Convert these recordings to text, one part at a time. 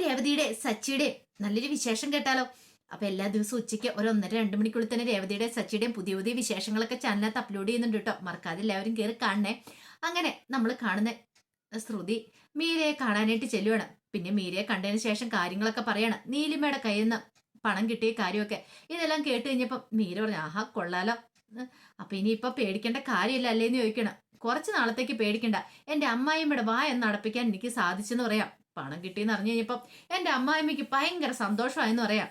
രേവതിയുടെ സച്ചിയുടെ നല്ലൊരു വിശേഷം കേട്ടാലോ? അപ്പൊ എല്ലാ ദിവസവും ഉച്ചയ്ക്ക് ഒരു ഒന്നര രണ്ട് മണിക്കുള്ളിൽ തന്നെ രേവതിയുടെ സച്ചിയുടെയും പുതിയ പുതിയ വിശേഷങ്ങളൊക്കെ ചാനലിനകത്ത് അപ്ലോഡ് ചെയ്യുന്നുണ്ട് കേട്ടോ. മറക്കാതെ എല്ലാവരും കയറി കാണണേ. അങ്ങനെ നമ്മൾ കാണുന്ന ശ്രുതി മീരയെ കാണാനായിട്ട് ചെല്ലുവാണ്. പിന്നെ മീരയെ കണ്ടതിന് ശേഷം കാര്യങ്ങളൊക്കെ പറയാണ്. നീലിമയുടെ കയ്യിൽ നിന്ന് പണം കിട്ടിയ കാര്യമൊക്കെ. ഇതെല്ലാം കേട്ട് കഴിഞ്ഞപ്പോൾ മീര പറഞ്ഞു ആഹാ കൊള്ളാലോ. അപ്പൊ ഇനിയിപ്പൊ പേടിക്കേണ്ട കാര്യമില്ല അല്ലേന്ന് ചോദിക്കണം. കുറച്ച് നാളത്തേക്ക് പേടിക്കണ്ട. എന്റെ അമ്മായിമ്മയുടെ വായ എന്ന് അടപ്പിക്കാൻ എനിക്ക് സാധിച്ചെന്ന് പറയാം. പണം കിട്ടിയെന്ന് അറിഞ്ഞു കഴിഞ്ഞപ്പം എന്റെ അമ്മായിമ്മയ്ക്ക് ഭയങ്കര സന്തോഷമായെന്ന് പറയാം.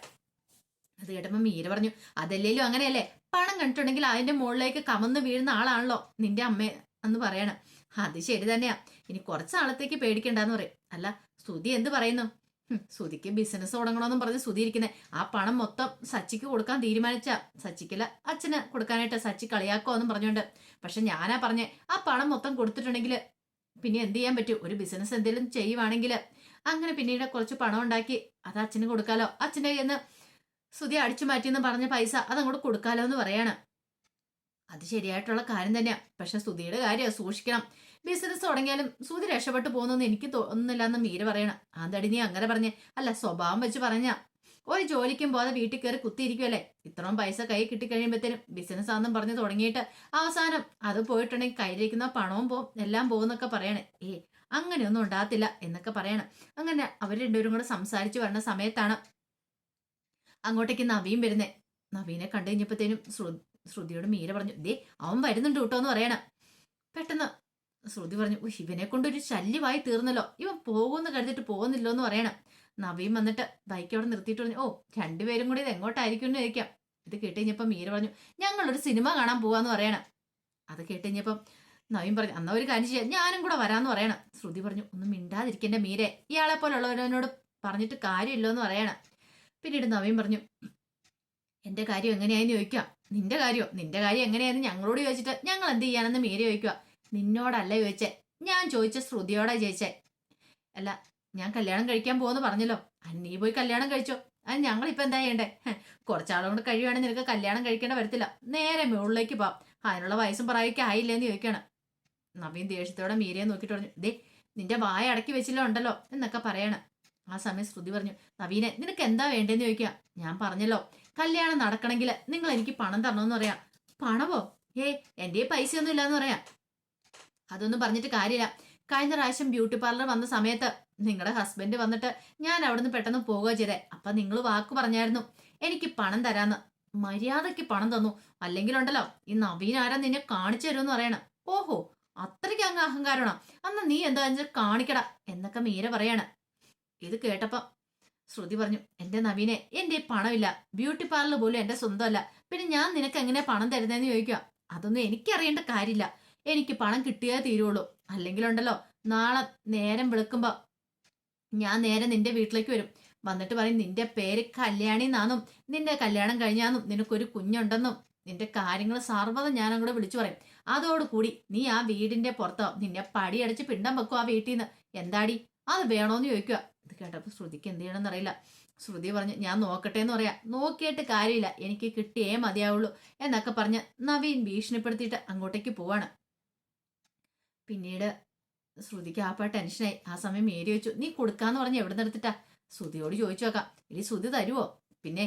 അത് കേട്ടപ്പം മീര പറഞ്ഞു അതല്ലേലും അങ്ങനെയല്ലേ? പണം കണ്ടിട്ടുണ്ടെങ്കിൽ അതിന്റെ മുകളിലേക്ക് കമന്ന് വീഴുന്ന ആളാണല്ലോ നിന്റെ അമ്മ എന്ന് പറയണം. അത് ശരി തന്നെയാ. ഇനി കുറച്ച് നാളത്തേക്ക് പേടിക്കണ്ടെന്ന് പറയും. അല്ല സ്തുതി എന്ത് പറയുന്നു? സുതിക്ക് ബിസിനസ് തുടങ്ങണമെന്നും പറഞ്ഞ് സ്തുതി ഇരിക്കുന്നത് ആ പണം മൊത്തം സച്ചിക്ക് കൊടുക്കാൻ തീരുമാനിച്ച. സച്ചിക്കല്ല അച്ഛന് കൊടുക്കാനായിട്ട് സച്ചി കളിയാക്കോ എന്നും പറഞ്ഞുകൊണ്ട്. പക്ഷെ ഞാനാ പറഞ്ഞേ ആ പണം മൊത്തം കൊടുത്തിട്ടുണ്ടെങ്കിൽ പിന്നെ എന്ത് ചെയ്യാൻ പറ്റും? ഒരു ബിസിനസ് എന്തെങ്കിലും ചെയ്യുവാണെങ്കിൽ അങ്ങനെ പിന്നീട് കുറച്ച് പണം ഉണ്ടാക്കി. അത് അച്ഛന് കൊടുക്കാലോ? അച്ഛന്റെ കയ്യിൽ നിന്ന് സ്തുതി അടിച്ചു മാറ്റിയെന്ന് പറഞ്ഞ പൈസ അതങ്ങോട്ട് കൊടുക്കാലോ എന്ന് പറയാണ്. അത് ശരിയായിട്ടുള്ള കാര്യം തന്നെയാ. പക്ഷെ സ്തുതിയുടെ കാര്യം സൂക്ഷിക്കണം. ബിസിനസ് തുടങ്ങിയാലും സ്തുതി രക്ഷപ്പെട്ടു പോകുന്നെന്ന് എനിക്ക് തോന്നുന്നില്ല എന്ന് മീര പറയണം. ആന്തടി നീ അങ്ങനെ പറഞ്ഞേ. അല്ല സ്വഭാവം വെച്ച് പറഞ്ഞ. ഒരു ജോലിക്കും പോകാതെ വീട്ടിൽ കയറി കുത്തിയിരിക്കുമല്ലേ ഇത്രയും പൈസ കൈ കിട്ടിക്കഴിയുമ്പോഴത്തേനും ബിസിനസ് ആണെന്നും പറഞ്ഞ് തുടങ്ങിയിട്ട് അവസാനം അത് പോയിട്ടുണ്ടെങ്കിൽ കയ്യിലിരിക്കുന്ന പണവും പോവും എല്ലാം പോകുന്നൊക്കെ പറയണേ. ഏ അങ്ങനെയൊന്നും ഉണ്ടാകത്തില്ല എന്നൊക്കെ പറയണം. അങ്ങനെ അവർ രണ്ടുപേരും കൂടെ സംസാരിച്ചു വരുന്ന സമയത്താണ് അങ്ങോട്ടേക്ക് നവീൻ വരുന്നേ. നവീനെ കണ്ടു കഴിഞ്ഞപ്പോഴത്തേനും ശ്രു- ശ്രുതിയോട് മീര പറഞ്ഞു ദേ അവൻ വരുന്നുണ്ട് കേട്ടോ എന്ന് പറയണം. പെട്ടെന്ന് ശ്രുതി പറഞ്ഞു "ഉയ്, ഇവനെ കൊണ്ടൊരു ശല്യമായി തീർന്നല്ലോ. ഇവൻ പോകുമെന്ന് കരുതിട്ട് പോകുന്നില്ലോ എന്ന് പറയണം. നവീൻ വന്നിട്ട് ബൈക്ക് അവിടെ നിർത്തിയിട്ട് പറഞ്ഞു ഓ രണ്ടുപേരും കൂടി ഇത് എങ്ങോട്ടായിരിക്കും എന്ന് ചോദിക്കാം. ഇത് കേട്ട് കഴിഞ്ഞപ്പോൾ മീര പറഞ്ഞു ഞങ്ങളൊരു സിനിമ കാണാൻ പോവാന്ന് പറയണം. അത് കേട്ട് കഴിഞ്ഞപ്പം നവീൻ പറഞ്ഞു അന്ന ഒരു കാര്യം ചെയ്യാം. ഞാനും കൂടെ വരാന്ന് പറയണം. ശ്രുതി പറഞ്ഞു ഒന്നും മിണ്ടാതിരിക്കേണ്ട മീരെ. ഇയാളെ പോലുള്ളവരോട് പറഞ്ഞിട്ട് കാര്യമില്ലോ എന്ന് പറയണം. പിന്നീട് നവീൻ പറഞ്ഞു എന്റെ കാര്യം എങ്ങനെയായെന്ന് ചോദിക്കുക നിന്റെ കാര്യമോ നിന്റെ കാര്യം എങ്ങനെയായെന്ന് ഞങ്ങളോട് ചോദിച്ചിട്ട് ഞങ്ങൾ എന്ത് ചെയ്യാനെന്ന് മീരെ ചോദിക്കുക. നിന്നോടല്ല ചോദിച്ചേ. ഞാൻ ചോദിച്ച ശ്രുതിയോടാ ചോദിച്ചേ. അല്ല ഞാൻ കല്യാണം കഴിക്കാൻ പോകുന്നു പറഞ്ഞല്ലോ. അന്നീ പോയി കല്യാണം കഴിച്ചോ? അത് ഞങ്ങളിപ്പോ എന്താ ചെയ്യണ്ടേ? കുറച്ചാളുകൊണ്ട് കുറച്ചാളും കഴിയുവാണെങ്കിൽ നിനക്ക് കല്യാണം കഴിക്കേണ്ട വരത്തില്ല. നേരെ മുകളിലേക്ക് പോവാം. അതിനുള്ള വയസ്സും പ്രായമൊക്കെ ആയില്ലേന്ന് ചോദിക്കണം. നവീൻ ദേഷ്യത്തോടെ മീരയെ നോക്കിയിട്ട് പറഞ്ഞു ദേ നിന്റെ വായ അടക്കി വെച്ചില്ല ഉണ്ടല്ലോ എന്നൊക്കെ പറയണം. ആ സമയം ശ്രുതി പറഞ്ഞു നവീനെ നിനക്ക് എന്താ വേണ്ടതെന്ന് ചോദിക്കുക ഞാൻ പറഞ്ഞല്ലോ കല്യാണം നടക്കണമെങ്കിൽ നിങ്ങൾ എനിക്ക് പണം തരണമെന്ന് പറയാം. പണമോ? ഏ എന്റെ ഒന്നും ഇല്ലാന്ന് പറയാം. അതൊന്നും പറഞ്ഞിട്ട് കാര്യമില്ല. കഴിഞ്ഞ പ്രാവശ്യം ബ്യൂട്ടി പാർലർ വന്ന സമയത്ത് നിങ്ങളുടെ ഹസ്ബൻഡ് വന്നിട്ട് ഞാൻ അവിടുന്ന് പെട്ടെന്ന് പോവുക ചെയ്തേ. അപ്പൊ നിങ്ങൾ വാക്ക് പറഞ്ഞായിരുന്നു എനിക്ക് പണം തരാന്ന്. മര്യാദയ്ക്ക് പണം തന്നു. അല്ലെങ്കിലുണ്ടല്ലോ ഈ നവീൻ ആരാ നിന്നെ കാണിച്ചു തരുമെന്ന് പറയണം. ഓഹോ അത്രയ്ക്ക് അങ്ങ് അഹങ്കാരമാണോ? അന്ന് നീ എന്താ കാണിക്കട എന്നൊക്കെ മീര പറയാണ്. ഇത് കേട്ടപ്പം ശ്രുതി പറഞ്ഞു എന്റെ നവീനെ എന്റെ പണമില്ല. ബ്യൂട്ടി പാർലർ പോലും എന്റെ സ്വന്തമല്ല. പിന്നെ ഞാൻ നിനക്ക് എങ്ങനെ പണം തരുന്നതെന്ന് ചോദിക്കുക? അതൊന്നും എനിക്കറിയേണ്ട കാര്യമില്ല. എനിക്ക് പണം കിട്ടിയേ തീരുള്ളൂ. അല്ലെങ്കിലുണ്ടല്ലോ നാളെ നേരം വെളുക്കുമ്പോ ഞാൻ നേരെ നിന്റെ വീട്ടിലേക്ക് വരും. വന്നിട്ട് പറയും നിന്റെ പേര് കല്യാണി എന്നാന്നും നിന്റെ കല്യാണം കഴിഞ്ഞാന്നും നിനക്കൊരു കുഞ്ഞുണ്ടെന്നും നിന്റെ കാര്യങ്ങൾ സർവത ഞാൻ കൂടെ വിളിച്ചു പറയും. അതോടുകൂടി നീ ആ വീടിന്റെ പുറത്തോ നിന്നെ പടിയടച്ച് പിണ്ടം വെക്കും ആ വീട്ടിൽ നിന്ന് എന്താടി? അത് വേണോന്ന് ചോദിക്കുക. ഇത് കേട്ടപ്പോൾ ശ്രുതിക്ക് എന്ത് ചെയ്യണമെന്ന് അറിയില്ല ശ്രുതി പറഞ്ഞു ഞാൻ നോക്കട്ടെ എന്ന് പറയാം. നോക്കിയിട്ട് കാര്യമില്ല. എനിക്ക് കിട്ടിയേ മതിയാവുള്ളൂ എന്നൊക്കെ പറഞ്ഞ് നവീൻ ഭീഷണിപ്പെടുത്തിയിട്ട് അങ്ങോട്ടേക്ക് പോവാണ്. പിന്നീട് ശ്രുതിക്ക് ആപ്പാ ടെൻഷനായി ആ സമയം മേരി വെച്ചു. നീ കൊടുക്കാന്ന് പറഞ്ഞ് എവിടെ നിർത്തിട്ടാ ശ്രുതിയോട് ചോദിച്ചു നോക്കാം. ഇനി ശ്രുതി തരുവോ? പിന്നെ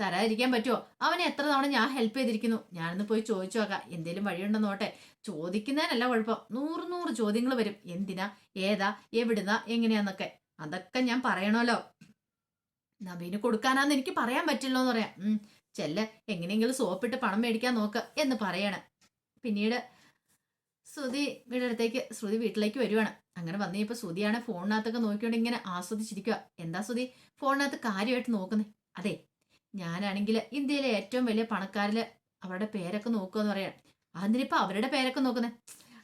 തരാതിരിക്കാൻ പറ്റുമോ അവനെ എത്ര തവണ ഞാൻ ഹെൽപ്പ് ചെയ്തിരിക്കുന്നു? ഞാനൊന്ന് പോയി ചോദിച്ചു നോക്കാം. എന്തേലും വഴിയുണ്ടോ നോട്ടെ ചോദിക്കുന്നതിനല്ല കുഴപ്പം. നൂറ് നൂറ് ചോദ്യങ്ങൾ വരും. എന്തിനാ? ഏതാ? എവിടുന്നാ? എങ്ങനെയാന്നൊക്കെ. അതൊക്കെ ഞാൻ പറയണമല്ലോ നബീന് കൊടുക്കാനാന്ന് എനിക്ക് പറയാൻ പറ്റില്ലോ എന്ന് പറയാം. ഉം. ചെല്ല. എങ്ങനെയെങ്കിലും സോപ്പിട്ട് പണം മേടിക്കാൻ നോക്ക് എന്ന് പറയണം. പിന്നീട് ശ്രുതി വീടടുത്തേക്ക് ശ്രുതി വീട്ടിലേക്ക് വരുവാണ്. അങ്ങനെ വന്നു ഇപ്പൊ ശ്രുതിയാണ് ഫോണിനകത്തൊക്കെ നോക്കിക്കൊണ്ട് ഇങ്ങനെ ആസ്വദിച്ചിരിക്കുക എന്താ ശ്രുതി? ഫോണിനകത്ത് കാര്യമായിട്ട് നോക്കുന്നത് അതെ ഞാനാണെങ്കിൽ ഇന്ത്യയിലെ ഏറ്റവും വലിയ പണക്കാരിൽ അവരുടെ പേരൊക്കെ നോക്കുക എന്ന് പറയാം. അതിനിപ്പോൾ അവരുടെ പേരൊക്കെ നോക്കുന്നത്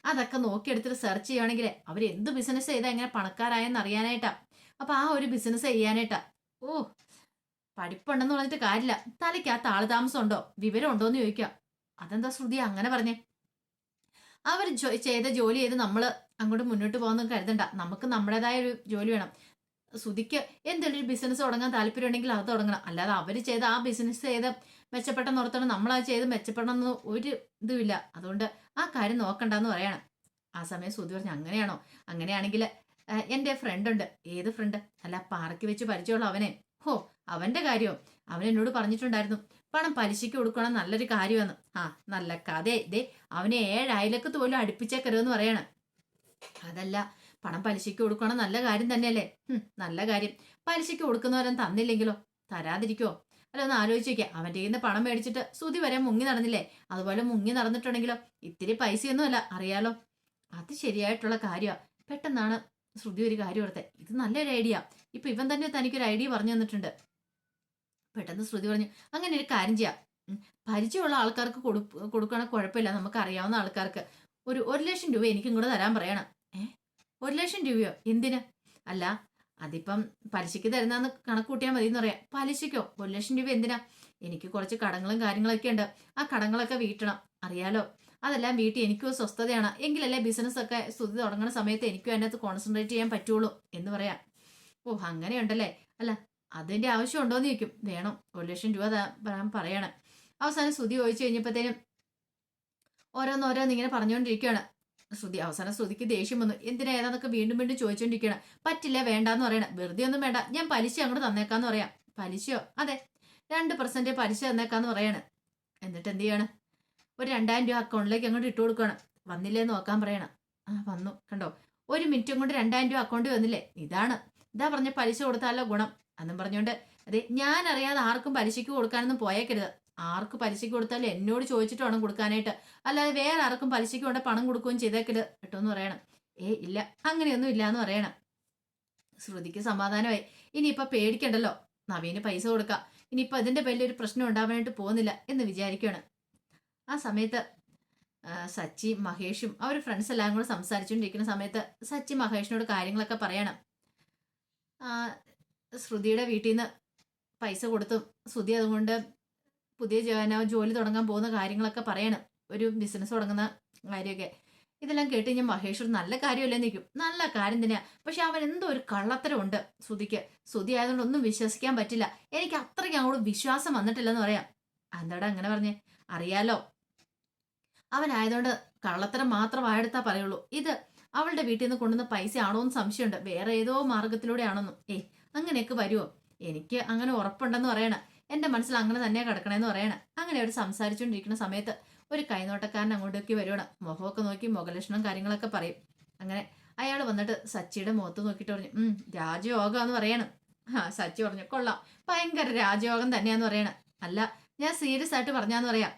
അതൊക്കെ നോക്കിയെടുത്തിട്ട് സെർച്ച് ചെയ്യുകയാണെങ്കിൽ അവർ എന്ത് ബിസിനസ് ചെയ്താൽ എങ്ങനെ പണക്കാരായെന്ന് അറിയാനായിട്ടാ. അപ്പം ആ ഒരു ബിസിനസ് ചെയ്യാനായിട്ടാ. ഓ പഠിപ്പുണ്ടെന്ന് പറഞ്ഞിട്ട് കാര്യമില്ല. തലയ്ക്ക് ആ താളതാമസം ഉണ്ടോ വിവരം ഉണ്ടോ എന്ന് ചോദിക്കാം അതെന്താ ശ്രുതി അങ്ങനെ പറഞ്ഞേ? അവർ ചെയ്ത ജോലി ചെയ്ത് നമ്മൾ അങ്ങോട്ട് മുന്നോട്ട് പോകുന്ന കരുതണ്ട. നമുക്ക് നമ്മുടേതായ ഒരു ജോലി വേണം. ശ്രുതിക്ക് എന്തെങ്കിലും ബിസിനസ് തുടങ്ങാൻ താല്പര്യം ഉണ്ടെങ്കിൽ അത് തുടങ്ങണം. അല്ലാതെ അവർ ചെയ്ത ആ ബിസിനസ് ചെയ്ത് മെച്ചപ്പെട്ടെന്ന് ഓർത്തോണം അത് ചെയ്ത് മെച്ചപ്പെടണമെന്ന് ഒരു ഇതുമില്ല. അതുകൊണ്ട് ആ കാര്യം നോക്കണ്ടെന്ന് പറയണം. ആ സമയം സുധി പറഞ്ഞു അങ്ങനെയാണോ? അങ്ങനെയാണെങ്കിൽ എന്റെ ഫ്രണ്ട് ഉണ്ട്. ഏത് ഫ്രണ്ട് അല്ല പാർക്കി വെച്ച് പരിചയമുള്ള അവനെ. ഹോ അവന്റെ കാര്യമോ അവൻ എന്നോട് പറഞ്ഞിട്ടുണ്ടായിരുന്നു പണം പലിശയ്ക്ക് കൊടുക്കണം നല്ലൊരു കാര്യമാണ്. ആ നല്ല കഥ ഇതേ അവനെ ഏഴ് പോലും അടുപ്പിച്ചേക്കരുതെന്ന് പറയണം. അതല്ല പണം പലിശയ്ക്ക് കൊടുക്കണം നല്ല കാര്യം തന്നെയല്ലേ? നല്ല കാര്യം. പലിശയ്ക്ക് കൊടുക്കുന്നവരൻ തന്നില്ലെങ്കിലോ? തരാതിരിക്കോ അല്ല ഒന്ന് ആലോചിച്ച് അവന്റെ കയ്യിൽ നിന്ന് പണം മേടിച്ചിട്ട് സുതി വരെ മുങ്ങി നടന്നില്ലേ? അതുപോലെ മുങ്ങി നടന്നിട്ടുണ്ടെങ്കിലോ? ഇത്തിരി പൈസയൊന്നുമല്ല അറിയാലോ? അത് ശരിയായിട്ടുള്ള കാര്യമാണ് പെട്ടെന്നാണ് ശ്രുതി ഒരു കാര്യം ഓർത്തെ. ഇത് നല്ലൊരു ഐഡിയ. ഇപ്പൊ ഇവൻ തന്നെ തനിക്കൊരു ഐഡിയ പറഞ്ഞു തന്നിട്ടുണ്ട്. പെട്ടെന്ന് ശ്രുതി പറഞ്ഞു അങ്ങനെ ഒരു കാര്യം ചെയ്യാം. പരിചയമുള്ള ആൾക്കാർക്ക് കൊടു കൊടുക്കണ കുഴപ്പമില്ല. നമുക്ക് അറിയാവുന്ന ആൾക്കാർക്ക്. ഒരു ഒരു ലക്ഷം രൂപ എനിക്കും കൂടെ തരാൻ പറയണം. ഒരു ലക്ഷം രൂപയോ? എന്തിന്? അല്ല അതിപ്പം പലിശയ്ക്ക് തരുന്നതെന്ന് കണക്ക് കൂട്ടിയാൽ മതി എന്ന് പറയാം. പലിശയ്ക്കോ? ഒരു ലക്ഷം രൂപ എന്തിനാ? എനിക്ക് കുറച്ച് കടങ്ങളും കാര്യങ്ങളൊക്കെ ഉണ്ട്. ആ കടങ്ങളൊക്കെ വീട്ടണം. അറിയാലോ? അതെല്ലാം വീട്ടിൽ എനിക്കും സ്വസ്ഥതയാണ്. എങ്കിലല്ലേ ബിസിനസ് ഒക്കെ സ്തുതി തുടങ്ങുന്ന സമയത്ത് എനിക്കും അതിനകത്ത് കോൺസെൻട്രേറ്റ് ചെയ്യാൻ പറ്റുള്ളൂ എന്ന് പറയാം. ഓ അങ്ങനെയുണ്ടല്ലേ? അല്ല അതിന്റെ ആവശ്യം ഉണ്ടോയെന്ന് ചോദിക്കും. വേണം ഒരു ലക്ഷം രൂപ ഞാൻ പറയണം. അവസാനം സ്തുതി ചോദിച്ചു കഴിഞ്ഞപ്പോഴത്തേനും ഓരോന്നോരോന്ന് ഇങ്ങനെ പറഞ്ഞുകൊണ്ടിരിക്കുകയാണ്. ശ്രുതി അവസാന ശ്രുതിക്ക് ദേഷ്യം വന്നു. എന്തിനാ ഏതാന്നൊക്കെ വീണ്ടും വീണ്ടും ചോദിച്ചോണ്ടിരിക്കണം? പറ്റില്ല വേണ്ടാന്ന് പറയണം. വെറുതെ ഒന്നും വേണ്ട. ഞാൻ പലിശ അങ്ങോട്ട് തന്നേക്കാന്ന് പറയാം. പലിശയോ? അതെ. രണ്ട് പെർസെന്റ് പലിശ തന്നേക്കാന്ന് പറയാണ്. എന്നിട്ട് എന്ത് ചെയ്യണം? ഒരു രണ്ടായിരം രൂപ അക്കൗണ്ടിലേക്ക് അങ്ങോട്ട് ഇട്ട് കൊടുക്കണം. വന്നില്ലേ നോക്കാൻ പറയണം. ആ വന്നു. കണ്ടോ? ഒരു മിനിറ്റും കൊണ്ട് രണ്ടായിരം രൂപ അക്കൗണ്ടിൽ വന്നില്ലേ? ഇതാണ്. ഇതാ പറഞ്ഞ പലിശ കൊടുത്താലോ ഗുണം. എന്നും പറഞ്ഞുകൊണ്ട് അതെ ഞാൻ അറിയാതെ ആർക്കും പലിശയ്ക്ക് കൊടുക്കാനൊന്നും പോയേക്കരുത്. ആർക്ക് പലിശയ്ക്ക് കൊടുത്താലും എന്നോട് ചോദിച്ചിട്ട് വേണം കൊടുക്കാനായിട്ട്. അല്ലാതെ വേറെ ആർക്കും പലിശയ്ക്ക് കൊണ്ട് പണം കൊടുക്കുകയും ചെയ്തേക്കരുത് കേട്ടോ എന്ന് പറയണം. ഏ ഇല്ല. അങ്ങനെയൊന്നും ഇല്ല എന്ന് പറയണം. ശ്രുതിക്ക് സമാധാനമായി. ഇനിയിപ്പൊ പേടിക്കണ്ടല്ലോ. നവീന് പൈസ കൊടുക്കാം. ഇനിയിപ്പൊ അതിന്റെ പേരിൽ ഒരു പ്രശ്നം ഉണ്ടാവാനായിട്ട് പോകുന്നില്ല എന്ന് വിചാരിക്കുകയാണ്. ആ സമയത്ത് സച്ചി മഹേഷും അവർ ഫ്രണ്ട്സ് എല്ലാം കൂടെ സംസാരിച്ചുകൊണ്ടിരിക്കുന്ന സമയത്ത് സച്ചി മഹേഷിനോട് കാര്യങ്ങളൊക്കെ പറയണം. ശ്രുതിയുടെ വീട്ടിൽ നിന്ന് പൈസ കൊടുത്തും ശ്രുതി അതുകൊണ്ട് പുതിയ ജോലി തുടങ്ങാൻ പോകുന്ന കാര്യങ്ങളൊക്കെ പറയണം. ഒരു ബിസിനസ് തുടങ്ങുന്ന കാര്യമൊക്കെ. ഇതെല്ലാം കേട്ട് ഞാൻ മഹേഷ് ഒരു നല്ല കാര്യമല്ലേ നിൽക്കും നല്ല കാര്യം തന്നെയാ. പക്ഷെ അവൻ എന്തോ ഒരു കള്ളത്തരമുണ്ട് ശ്രുതിക്ക്. ശ്രുതി ആയതുകൊണ്ട് ഒന്നും വിശ്വസിക്കാൻ പറ്റില്ല. എനിക്ക് അത്രയ്ക്ക് അങ്ങോട്ട് വിശ്വാസം വന്നിട്ടില്ലെന്ന് പറയാം. എന്താടാ അങ്ങനെ പറഞ്ഞേ? അറിയാലോ? അവനായതുകൊണ്ട് കള്ളത്തരം മാത്രം ആയെടുത്താ പറയുള്ളൂ. ഇത് അവളുടെ വീട്ടിൽ നിന്ന് കൊണ്ടുവന്ന പൈസ ആണോ എന്ന് സംശയമുണ്ട്. വേറെ ഏതോ മാർഗത്തിലൂടെ ആണെന്നും ഏ അങ്ങനെയൊക്കെ വരുമോ എനിക്ക് അങ്ങനെ ഉറപ്പുണ്ടെന്ന് പറയണ. എന്റെ മനസ്സിൽ അങ്ങനെ തന്നെയാണ് കിടക്കണേന്ന് പറയണ. അങ്ങനെ അവർ സംസാരിച്ചുകൊണ്ടിരിക്കുന്ന സമയത്ത് ഒരു കൈനോട്ടക്കാരൻ അങ്ങോട്ടേക്ക് വരുവാണ്. മുഖമൊക്കെ നോക്കി മുഖലക്ഷണം കാര്യങ്ങളൊക്കെ പറയും. അങ്ങനെ അയാൾ വന്നിട്ട് സച്ചിയുടെ മുഖത്ത് നോക്കിയിട്ട് പറഞ്ഞു ഉം രാജയോഗം എന്ന് പറയണം. ആ സച്ചി പറഞ്ഞു കൊള്ളാം. ഭയങ്കര രാജയോഗം തന്നെയാന്ന് പറയണം. അല്ല ഞാൻ സീരിയസ് ആയിട്ട് പറഞ്ഞാന്ന് പറയാം.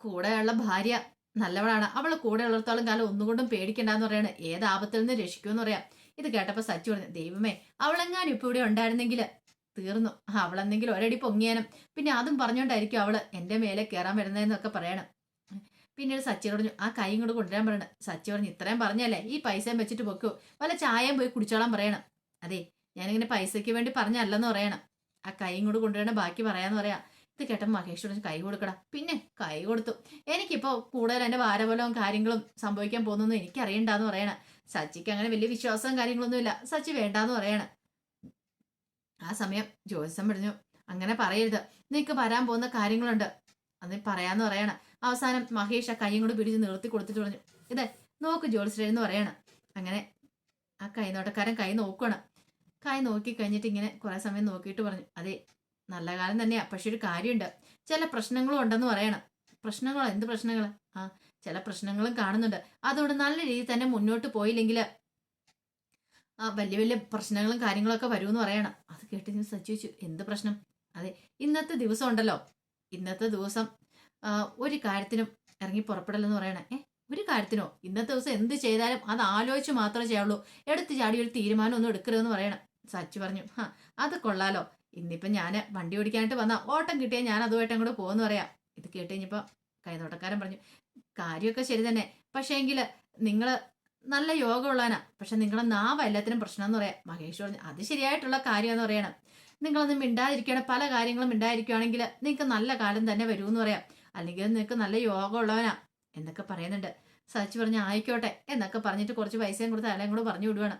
കൂടെയുള്ള ഭാര്യ നല്ലവളാണ്. അവൾ കൂടെ ഉള്ളിടത്തോളം കാലം ഒന്നുകൊണ്ടും പേടിക്കണ്ടെന്ന് പറയാണ്. ഏത് ആപത്തിൽ നിന്ന് രക്ഷിക്കുമെന്ന് പറയാം. ഇത് കേട്ടപ്പോ സച്ചി പറഞ്ഞു ദൈവമേ അവളെങ്ങാനും ഇപ്പൊ ഇവിടെ ഉണ്ടായിരുന്നെങ്കിൽ തീർന്നു. അവളെന്തെങ്കിലും ഒരടി പൊങ്ങിയാനും. പിന്നെ അതും പറഞ്ഞുകൊണ്ടായിരിക്കും അവൾ എന്റെ മേലെ കയറാൻ വരുന്നതെന്നൊക്കെ പറയണം. പിന്നീട് സച്ചി പറഞ്ഞു ആ കൈ ഇങ്ങോട്ട് കൊണ്ടുവരാൻ പറയണം. സച്ചി പറഞ്ഞു ഇത്രയും പറഞ്ഞല്ലേ ഈ പൈസയും വെച്ചിട്ട് പൊക്കോ. വല്ല ചായയും പോയി കുടിച്ചോളാൻ പറയണം. അതെ ഞാനിങ്ങനെ പൈസയ്ക്ക് വേണ്ടി പറഞ്ഞല്ലെന്ന് പറയണം. ആ കൈ ഇങ്ങോട്ട് കൊണ്ടുവരണം ബാക്കി പറയാന്ന് പറയാം. ഇത് കേട്ടപ്പോൾ മഹേഷ് പറഞ്ഞു കൈ കൊടുക്കടാ. പിന്നെ? കൈ കൊടുത്തു. എനിക്കിപ്പോ കൂടുതൽ എന്റെ ഭാരബലവും കാര്യങ്ങളും സംഭവിക്കാൻ പോകുന്നൊന്നും എനിക്കറിയണ്ടെന്ന് പറയണം. സച്ചിക്ക് അങ്ങനെ വലിയ വിശ്വാസവും കാര്യങ്ങളൊന്നുമില്ല. സച്ചി വേണ്ടാന്ന് പറയണ. ആ സമയം ജ്യോതിസം പറഞ്ഞു അങ്ങനെ പറയരുത്. നിനക്ക് വരാൻ പോകുന്ന കാര്യങ്ങളുണ്ട്. അത് പറയാന്ന് പറയണം. അവസാനം മഹേഷ് ആ കൈയും കൂടെ പിടിച്ച് നിർത്തി കൊടുത്തിട്ട് പറഞ്ഞു ഇതേ നോക്ക് ജ്യോതിശ്രീ എന്ന് പറയണ. അങ്ങനെ ആ കൈനോട്ടക്കാരൻ കൈ നോക്കണം കൈ നോക്കി കഴിഞ്ഞിട്ട് ഇങ്ങനെ കുറെ സമയം നോക്കിയിട്ട് പറഞ്ഞു അതെ നല്ല കാലം തന്നെയാ. പക്ഷെ ഒരു കാര്യമുണ്ട്. ചില പ്രശ്നങ്ങളും ഉണ്ടെന്ന് പറയണം. പ്രശ്നങ്ങളോ? എന്ത് പ്രശ്നങ്ങൾ ആ ചില പ്രശ്നങ്ങളും കാണുന്നുണ്ട്. അതുകൊണ്ട് നല്ല രീതിയിൽ തന്നെ മുന്നോട്ട് പോയില്ലെങ്കിൽ വലിയ വലിയ പ്രശ്നങ്ങളും കാര്യങ്ങളൊക്കെ വരുമെന്ന് പറയണം. അത് കേട്ട് ഞാൻ സച്ചിച്ചു എന്ത് പ്രശ്നം? അതെ ഇന്നത്തെ ദിവസം ഉണ്ടല്ലോ. ഇന്നത്തെ ദിവസം ഒരു കാര്യത്തിനും ഇറങ്ങി പുറപ്പെടലെന്ന് പറയണേ. ഏ ഒരു കാര്യത്തിനോ? ഇന്നത്തെ ദിവസം എന്ത് ചെയ്താലും അത് ആലോചിച്ച് മാത്രമേ ചെയ്യാവുള്ളൂ. എടുത്ത് ചാടി ഒരു തീരുമാനം ഒന്നും എടുക്കരുതെന്ന് പറയണം. സച്ചു പറഞ്ഞു ആ അത് കൊള്ളാലോ. ഇന്നിപ്പം ഞാൻ വണ്ടി ഓടിക്കാനായിട്ട് വന്ന ഓട്ടം കിട്ടിയാൽ ഞാൻ അതുമായിട്ട് അങ്ങോട്ട് പോകുമെന്ന് പറയാം. ഇത് കേട്ട് കഴിഞ്ഞപ്പോൾ കൈതോട്ടക്കാരൻ പറഞ്ഞു കാര്യമൊക്കെ ശരി തന്നെ. പക്ഷേ എങ്കിൽ നിങ്ങൾ നല്ല യോഗമുള്ളവനാ പക്ഷെ നിങ്ങളെ നാവ് എല്ലാത്തിനും പ്രശ്നം എന്ന് പറയാം. മഹേഷ് പറഞ്ഞു അത് ശരിയായിട്ടുള്ള കാര്യമെന്ന് പറയണം. നിങ്ങളൊന്നും മിണ്ടാതിരിക്കണം. പല കാര്യങ്ങളും മിണ്ടാതിരിക്കുകയാണെങ്കിൽ നിങ്ങൾക്ക് നല്ല കാലം തന്നെ വരുമെന്ന് പറയാം. അല്ലെങ്കിൽ നിങ്ങൾക്ക് നല്ല യോഗം ഉള്ളവനാ. എന്നൊക്കെ പറയുന്നുണ്ട്. സച്ചി പറഞ്ഞു ആയിക്കോട്ടെ. എന്നൊക്കെ പറഞ്ഞിട്ട് കുറച്ച് പൈസയും കൊടുത്ത് അയാളെയും കൂടെ പറഞ്ഞു വിടുവാണ്.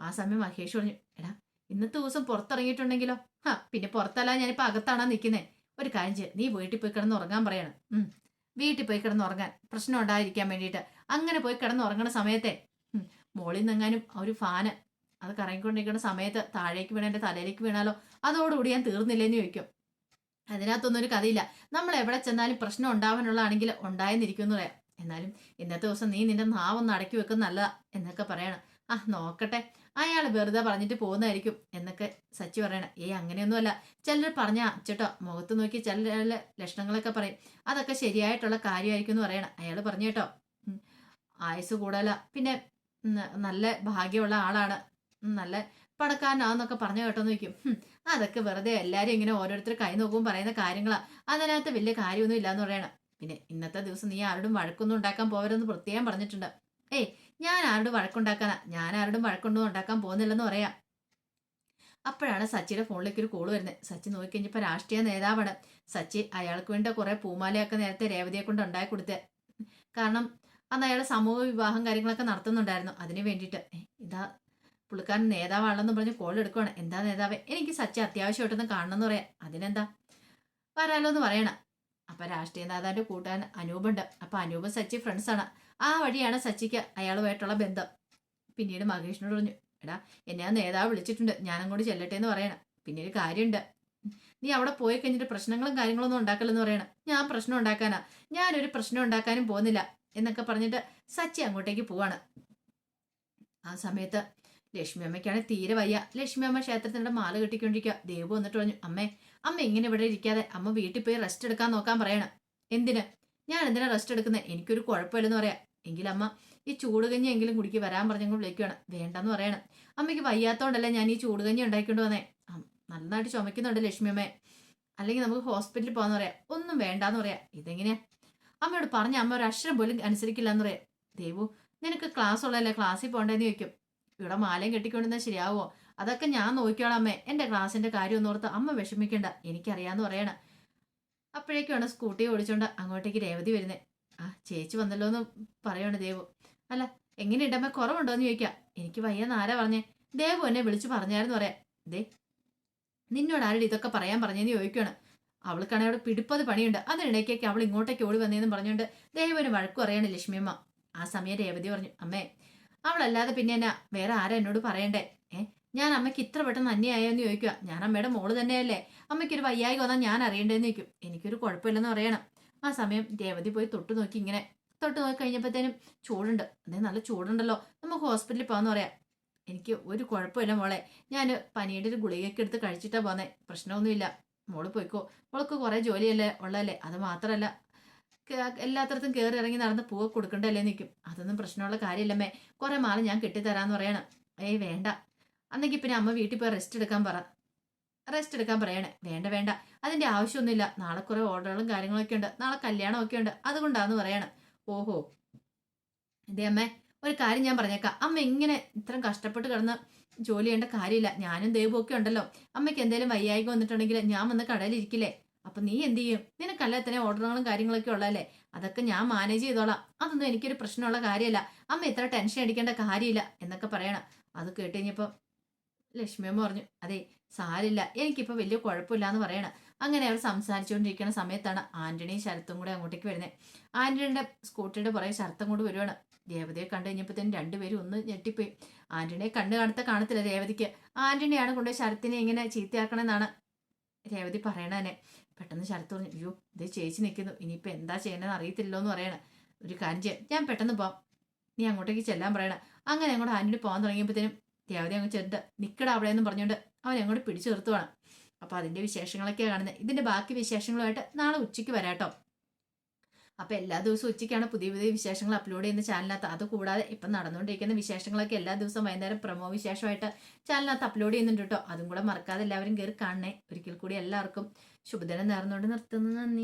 ആ സമയം മഹേഷ് പറഞ്ഞു എടാ ഇന്നത്തെ ദിവസം പുറത്തിറങ്ങിയിട്ടുണ്ടെങ്കിലോ? ഹാ പിന്നെ പുറത്തല്ല ഞാനിപ്പോൾ അകത്താണ് നിൽക്കുന്നത് ഒരു കാര്യം നീ വീട്ടിൽ പോയി കിടന്ന് ഉറങ്ങാൻ പറയണം. വീട്ടിൽ പോയി കിടന്നുറങ്ങാൻ പ്രശ്നം ഉണ്ടായിരിക്കാൻ വേണ്ടിയിട്ട്. അങ്ങനെ പോയി കിടന്ന് ഉറങ്ങണ സമയത്തെ മോളിൽ നിന്നെങ്ങാനും ഒരു ഫാന് അത് കറങ്ങിക്കൊണ്ടിരിക്കുന്ന സമയത്ത് താഴേക്ക് വീണ എന്റെ തലയിലേക്ക് വീണാലോ അതോടുകൂടി ഞാൻ തീർന്നില്ലെന്ന് ചോദിക്കും. അതിനകത്തൊന്നും ഒരു കഥയില്ല. നമ്മൾ എവിടെ ചെന്നാലും പ്രശ്നം ഉണ്ടാവാനുള്ളതാണെങ്കിൽ ഉണ്ടായെന്നിരിക്കും എന്ന് പറയാം. എന്നാലും ഇന്നത്തെ ദിവസം നീ നിന്റെ നാവൊന്ന് അടക്കി വെക്കുന്ന നല്ലതാ എന്നൊക്കെ പറയണം. ആ നോക്കട്ടെ. അയാൾ വെറുതെ പറഞ്ഞിട്ട് പോകുന്നതായിരിക്കും എന്നൊക്കെ സച്ചി പറയണം. ഏയ് അങ്ങനെയൊന്നുമല്ല. ചിലർ പറഞ്ഞ ചേട്ടോ മുഖത്ത് നോക്കി ചില ലക്ഷണങ്ങളൊക്കെ പറയും. അതൊക്കെ ശരിയായിട്ടുള്ള കാര്യമായിരിക്കും എന്ന് പറയണം. അയാൾ പറഞ്ഞു കേട്ടോ. ആയുസ് കൂടുതല. പിന്നെ നല്ല ഭാഗ്യമുള്ള ആളാണ്. നല്ല പണക്കാരനാന്നൊക്കെ പറഞ്ഞു കേട്ടോന്ന് "ഹും, അതൊക്കെ വെറുതെ എല്ലാവരും ഇങ്ങനെ ഓരോരുത്തർ കൈ നോക്കും പറയുന്ന കാര്യങ്ങളാ. അതിനകത്ത് വലിയ കാര്യമൊന്നും ഇല്ലാന്ന് പറയണം. പിന്നെ ഇന്നത്തെ ദിവസം നീ ആരോടും വഴക്കൊന്നും ഉണ്ടാക്കാൻ പോകരുതെന്ന് പ്രത്യേകം പറഞ്ഞിട്ടുണ്ട്. ഏയ് ഞാൻ ആരോടും വഴക്കുണ്ടാക്കാനാ ഞാൻ ആരോടും വഴക്കൊന്നും ഉണ്ടാക്കാൻ പോകുന്നില്ലെന്ന് പറയാം. അപ്പോഴാണ് സച്ചിയുടെ ഫോണിലേക്ക് ഒരു കോൾ വരുന്നത്. സച്ചി നോക്കിക്കഴിഞ്ഞപ്പോൾ രാഷ്ട്രീയ നേതാവാണ്. സച്ചി അയാൾക്ക് വേണ്ട കുറെ പൂമാലയൊക്കെ നേരത്തെ രേവതിയെ കൊണ്ട് ഉണ്ടാക്കി കൊടുത്തത് കാരണം അന്ന് അയാൾ സമൂഹ വിവാഹം കാര്യങ്ങളൊക്കെ നടത്തുന്നുണ്ടായിരുന്നു. അതിന് വേണ്ടിയിട്ട്. ഇതാ പുള്ളിക്കാരൻ നേതാവാണെന്ന് പറഞ്ഞ് കോൾ എടുക്കുവാണ്. എന്താ നേതാവേ? എനിക്ക് സച്ചി അത്യാവശ്യമായിട്ടൊന്ന് കാണണമെന്ന് പറയാം. അതിനെന്താ? വരാലോ എന്ന് പറയണം. അപ്പം രാഷ്ട്രീയ നേതാവിന്റെ കൂട്ടുകാരൻ അനൂപുണ്ട്. അപ്പം അനൂപ് സച്ചി ഫ്രണ്ട്സാണ് ആ വഴിയാണ് സച്ചിക്ക് അയാളുമായിട്ടുള്ള ബന്ധം. പിന്നീട് മഹേഷിനോട് പറഞ്ഞു എടാ എന്നെ ആ നേതാവ് വിളിച്ചിട്ടുണ്ട്. ഞാനങ്ങോട്ട് ചെല്ലട്ടെ എന്ന് പറയണം. പിന്നെ ഒരു കാര്യമുണ്ട്. നീ അവിടെ പോയി കഴിഞ്ഞിട്ട് പ്രശ്നങ്ങളും കാര്യങ്ങളൊന്നും ഉണ്ടാക്കലെന്ന് പറയണം. ഞാൻ പ്രശ്നം ഉണ്ടാക്കാനാ. ഞാനൊരു പ്രശ്നം ഉണ്ടാക്കാനും പോകുന്നില്ല എന്നൊക്കെ പറഞ്ഞിട്ട് സച്ചി അങ്ങോട്ടേക്ക് പോവാണ്. ആ സമയത്ത് ലക്ഷ്മി അമ്മയ്ക്കാണ് തീരെ വയ്യ. ലക്ഷ്മി അമ്മ ക്ഷേത്രത്തിന്റെ മാല കെട്ടിക്കൊണ്ടിരിക്കുക ദേവു വന്നിട്ട് പറഞ്ഞു അമ്മേ അമ്മ ഇങ്ങനെ ഇവിടെ ഇരിക്കാതെ അമ്മ വീട്ടിൽ പോയി റെസ്റ്റ് എടുക്കാൻ നോക്കാൻ പറയണം. എന്തിന്? ഞാൻ എന്തിനാ റെസ്റ്റ് എടുക്കുന്നത് എനിക്കൊരു കുഴപ്പമില്ലെന്ന് പറയാം. എങ്കിലും അമ്മ ഈ ചൂടുകഞ്ഞി എങ്കിലും കുടിക്ക് വരാൻ പറഞ്ഞെങ്കിൽ വിളിക്കുകയാണ് വേണ്ടെന്ന് പറയണം. അമ്മയ്ക്ക് വയ്യാത്തോണ്ടല്ലേ ഞാൻ ഈ ചൂടുകഞ്ഞി ഉണ്ടാക്കിക്കൊണ്ട് വന്നേ? നന്നായിട്ട് ചുമക്കുന്നുണ്ട് ലക്ഷ്മി അമ്മേ. അല്ലെങ്കിൽ നമുക്ക് ഹോസ്പിറ്റലിൽ പോകാന്ന് പറയാം. ഒന്നും വേണ്ടാന്ന് പറയാം. ഇതെങ്ങനെയാ? അമ്മയോട് പറഞ്ഞ അമ്മ ഒരു അക്ഷരം പോലും അനുസരിക്കില്ല എന്ന് പറയാം. ദേവു നിനക്ക് ക്ലാസ് ഉള്ളതല്ലേ? ക്ലാസ്സിൽ പോകണ്ടെന്ന് ചോദിക്കും. ഇവിടെ മാലയും കെട്ടിക്കൊണ്ടിരുന്നാൽ ശരിയാവോ? അതൊക്കെ ഞാൻ നോക്കിയോളാം അമ്മേ. എന്റെ ക്ലാസ്സിന്റെ കാര്യം ഒന്നോർത്ത് അമ്മ വിഷമിക്കണ്ട. എനിക്കറിയാന്ന് പറയണ. അപ്പോഴേക്കാണ് സ്കൂട്ടി ഓടിച്ചോണ്ട് അങ്ങോട്ടേക്ക് രേവതി വരുന്നത് ആ ചേച്ചി വന്നല്ലോ എന്ന് പറയണ ദേവു. അല്ല എങ്ങനെ ഇടമ്മ കുറവുണ്ടോ എന്ന് ചോദിക്കാം. എനിക്ക് വയ്യെന്ന് ആരാ പറഞ്ഞേ? ദേവു എന്നെ വിളിച്ചു പറഞ്ഞായിരുന്നു പറയാം. ദേ നിന്നോട് ആരുടെ ഇതൊക്കെ പറയാൻ പറഞ്ഞെന്ന് ചോദിക്കുകയാണ് അവൾക്കാണെങ്കിൽ അവിടെ പിടിപ്പത് പണിയുണ്ട്. അതിനിടയ്ക്കൊക്കെ അവൾ ഇങ്ങോട്ടേക്ക് ഓടി വന്നതെന്ന് പറഞ്ഞുകൊണ്ട് ദേവന് വഴക്കു അറിയാണ് ലക്ഷ്മിയമ്മ. ആ സമയം രേവതി പറഞ്ഞു അമ്മേ അവളല്ലാതെ പിന്നെ എന്നാ? വേറെ ആരാ എന്നോട് പറയണ്ടേ? ഏ ഞാൻ അമ്മയ്ക്ക് ഇത്ര പെട്ടെന്ന് അന്യായെന്ന് ചോദിക്കുക ഞാൻ അമ്മയുടെ മോൾ തന്നെയല്ലേ? അമ്മയ്ക്കൊരു വയ്യായി വന്നാൽ ഞാൻ അറിയണ്ടേന്ന് ചോദിക്കും. എനിക്കൊരു കുഴപ്പമില്ലെന്ന് പറയണം. ആ സമയം രേവതി പോയി തൊട്ട് നോക്കി ഇങ്ങനെ തൊട്ട് നോക്കി കഴിഞ്ഞപ്പോഴത്തേനും ചൂടുണ്ട്. അതേ നല്ല ചൂടുണ്ടല്ലോ. നമുക്ക് ഹോസ്പിറ്റലിൽ പോകാന്ന് പറയാം. എനിക്ക് ഒരു കുഴപ്പമില്ല മോളെ. ഞാൻ പനിയുടെ ഒരു ഗുളികയൊക്കെ എടുത്ത് കഴിച്ചിട്ടാ പോന്നെ. പ്രശ്നമൊന്നുമില്ല. മോൾ പോയിക്കോ. മോൾക്ക് കുറെ ജോലിയല്ലേ ഉള്ളതല്ലേ? അത് മാത്രമല്ല എല്ലാത്തരത്തും കയറി ഇറങ്ങി നടന്ന് പൂവ് കൊടുക്കണ്ടല്ലേ നിൽക്കും അതൊന്നും പ്രശ്നമുള്ള കാര്യമില്ലമ്മേ. കുറേ മാല ഞാൻ കെട്ടിത്തരാന്ന് പറയണം. ഏയ് വേണ്ട. അന്നെങ്കിൽ പിന്നെ അമ്മ വീട്ടിൽ പോയി റെസ്റ്റ് എടുക്കാൻ പറ. റെസ്റ്റ് എടുക്കാൻ പറയണേ. വേണ്ട വേണ്ട. അതിന്റെ ആവശ്യമൊന്നുമില്ല. നാളെ കുറെ ഓർഡറുകളും കാര്യങ്ങളൊക്കെ ഉണ്ട്. നാളെ കല്യാണം ഒക്കെ ഉണ്ട്. അതുകൊണ്ടാന്ന് പറയണം. ഓഹോ. ഇതേ അമ്മേ ഒരു കാര്യം ഞാൻ പറഞ്ഞേക്കാം. അമ്മ ഇങ്ങനെ ഇത്രയും കഷ്ടപ്പെട്ട് കിടന്ന് ജോലി ചെയ്യേണ്ട കാര്യമില്ല. ഞാനും ദൈവവും ഒക്കെ ഉണ്ടല്ലോ. അമ്മയ്ക്ക് എന്തെങ്കിലും വയ്യായിക വന്നിട്ടുണ്ടെങ്കിൽ ഞാൻ വന്ന് കടയിലിരിക്കില്ലേ അപ്പൊ നീ എന്ത് ചെയ്യും? നിനക്കല്ല തന്നെ ഓർഡറുകളും കാര്യങ്ങളൊക്കെ ഉള്ളതല്ലേ? അതൊക്കെ ഞാൻ മാനേജ് ചെയ്തോളാം. അതൊന്നും എനിക്കൊരു പ്രശ്നമുള്ള കാര്യമല്ല. അമ്മ ഇത്ര ടെൻഷൻ അടിക്കേണ്ട കാര്യമില്ല എന്നൊക്കെ പറയണം. അത് കേട്ട് കഴിഞ്ഞപ്പോ ലക്ഷ്മിയമ്മ പറഞ്ഞു അതെ സാരില്ല എനിക്കിപ്പോൾ വലിയ കുഴപ്പമില്ല എന്ന് പറയണം. അങ്ങനെ അവർ സംസാരിച്ചുകൊണ്ടിരിക്കുന്ന സമയത്താണ് ആന്റണിയും ശരത്തും കൂടെ അങ്ങോട്ടേക്ക് വരുന്നത് ആന്റണിയുടെ സ്കൂട്ടിയുടെ പുറകെ ശരത്തും കൂടെ വരുവാണ്. ദേവതയെ കണ്ടു കഴിഞ്ഞപ്പോഴത്തേനും രണ്ടുപേരും ഒന്ന് ഞെട്ടിപ്പോയി. ആന്റണിയെ കണ്ണ് കാണത്ത കാണത്തില്ല ദേവതയ്ക്ക് ആന്റണിയാണ് കൊണ്ടുപോയി ശരത്തിനെ ഇങ്ങനെ ചീത്തയാക്കണമെന്നാണ് രേവതി പറയണതന്നെ പെട്ടെന്ന് ശരത്ത് പറഞ്ഞു അയ്യോ ഇത് ചേച്ചി നിൽക്കുന്നു ഇനിയിപ്പോൾ എന്താ ചെയ്യണമെന്ന് അറിയത്തില്ലോ എന്ന് പറയണ. ഒരു കാര്യം ഞാൻ പെട്ടെന്ന് പോവാം. നീ അങ്ങോട്ടേക്ക് ചെല്ലാൻ പറയണം. അങ്ങനെ അങ്ങോട്ട് ആന്റണി പോകാൻ തുടങ്ങിയപ്പോഴത്തേനും രേവതി അങ്ങ് ചെന്നിട്ട് നിക്കട അവിടെ എന്ന് പറഞ്ഞുകൊണ്ട് അവൻ അങ്ങോട്ട് പിടിച്ചു നിർത്തുവാണ്. അപ്പോൾ അതിന്റെ വിശേഷങ്ങളൊക്കെയാണ് കാണുന്നത് ഇതിന്റെ ബാക്കി വിശേഷങ്ങളുമായിട്ട് നാളെ ഉച്ചയ്ക്ക് വരാട്ടോ. അപ്പൊ എല്ലാ ദിവസവും ഉച്ചയ്ക്കാണ് പുതിയ പുതിയ വിശേഷങ്ങൾ അപ്ലോഡ് ചെയ്യുന്ന ചാനലിനകത്ത്. അത് കൂടാതെ ഇപ്പം നടന്നുകൊണ്ടിരിക്കുന്ന വിശേഷങ്ങളൊക്കെ എല്ലാ ദിവസവും വൈകുന്നേരം പ്രമോ വിശേഷമായിട്ട് ചാനലിനകത്ത് അപ്ലോഡ് ചെയ്യുന്നുണ്ട് കേട്ടോ അതും കൂടെ മറക്കാതെ എല്ലാവരും കയറി കാണണേ. ഒരിക്കൽ കൂടി എല്ലാവർക്കും ശുഭദിനം നേർന്നുകൊണ്ട് നിർത്തുന്നു. നന്ദി.